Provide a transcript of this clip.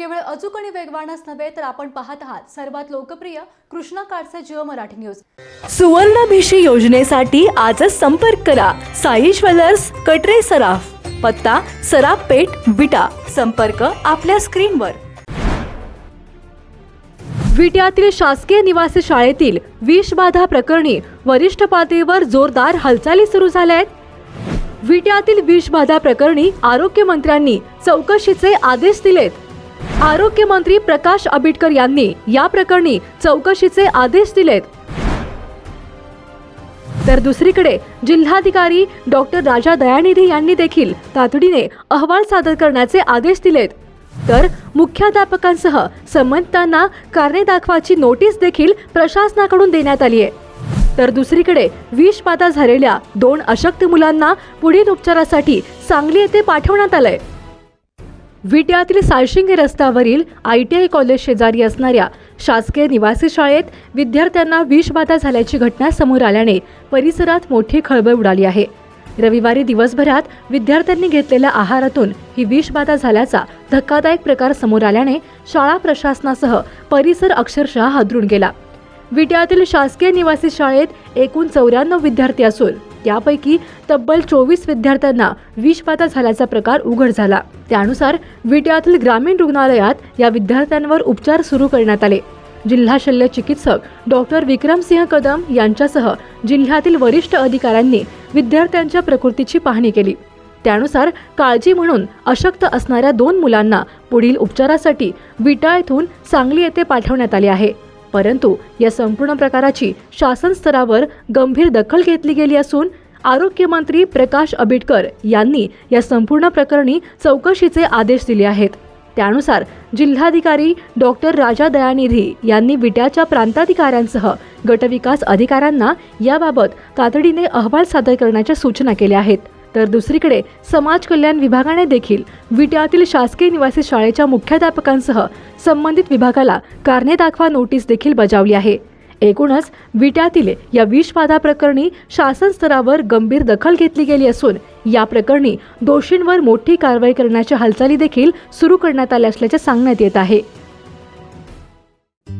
केवळ अचूक आणि वेगवानच नव्हे तर आपण पाहत आहात सर्वात लोकप्रिय कृष्णा काडचे जिओ मराठी न्यूज. सुवर्णभिषी योजनेसाठी आजच संपर्क करा. साई ज्वेलर्स कटरे सराफ पत्ता सराफ पेठ विटा. संपर्क आपल्या स्क्रीनवर. विट्यातील शासकीय निवासी शाळेतील विषबाधा प्रकरणी वरिष्ठ पातळीवर जोरदार हालचाली सुरू झाल्या आहेत विट्यातील विषबाधा प्रकरणी आरोग्यमंत्र्यांनी चौकशीचे आदेश दिलेत. आरोग्यमंत्री प्रकाश आंबेडकर यांनी या प्रकरणी चौकशीचे आदेश दिलेत. तर दुसरीकडे जिल्हाधिकारी डॉक्टर राजा दयानिधी यांनी देखील तातडीने अहवाल सादर करण्याचे आदेश दिलेत. तर मुख्याध्यापकांसह संबंधितांना कारणे दाखवाची नोटीस देखील प्रशासनाकडून देण्यात आली आहे तर दुसरीकडे विषबाधा झालेल्या दोन अशक्त मुलांना पुढील उपचारासाठी सांगली येथे पाठवण्यात आलंय. विट्यातील साळशिंगे रस्त्यावरील आय टी आय कॉलेज शेजारी असणाऱ्या शासकीय निवासी शाळेत विद्यार्थ्यांना विषबाधा झाल्याची घटना समोर आल्याने परिसरात मोठी खळबळ उडाली आहे. रविवारी दिवसभरात विद्यार्थ्यांनी घेतलेल्या आहारातून ही विषबाधा झाल्याचा धक्कादायक प्रकार समोर आल्याने शाळा प्रशासनासह परिसर अक्षरशः हादरून गेला. विट्यातील शासकीय निवासी शाळेत एकूण चौऱ्याण्णव विद्यार्थी असून त्यापैकी तब्बल चोवीस विद्यार्थ्यांना विषबाधा झाल्याचा प्रकार उघड झाला. त्यानुसार विट्यातील ग्रामीण रुग्णालयात या विद्यार्थ्यांवर उपचार सुरू करण्यात आले. जिल्हा शल्य चिकित्सक डॉक्टर विक्रमसिंह कदम यांच्यासह जिल्ह्यातील वरिष्ठ अधिकाऱ्यांनी विद्यार्थ्यांच्या प्रकृतीची पाहणी केली. त्यानुसार काळजी म्हणून अशक्त असणाऱ्या दोन मुलांना पुढील उपचारासाठी विटा येथून सांगली येथे पाठवण्यात आले आहे. परंतु या संपूर्ण प्रकाराची शासन स्तरावर गंभीर दखल घेतली गेली असून आरोग्यमंत्री प्रकाश आंबेडकर यांनी या संपूर्ण प्रकरणी चौकशीचे आदेश दिले आहेत. त्यानुसार जिल्हाधिकारी डॉक्टर राजा दयानिधी यांनी विट्याच्या प्रांताधिकाऱ्यांसह गटविकास अधिकाऱ्यांना याबाबत तातडीने अहवाल सादर करण्याच्या सूचना केल्या आहेत. तर दुसरीकडे समाज कल्याण विभागाने देखील विट्यातील शासकीय निवासी शाळेच्या मुख्याध्यापकांसह संबंधित विभागाला कारणे दाखवा नोटीस देखील बजावली आहे. एकूणच विट्यातील या विषबाधा प्रकरणी शासन स्तरावर गंभीर दखल घेतली गेली असून या प्रकरणी दोषींवर मोठी कारवाई करण्याच्या हालचाली देखील सुरू करण्यात आल्या असल्याचे सांगण्यात येत आहे.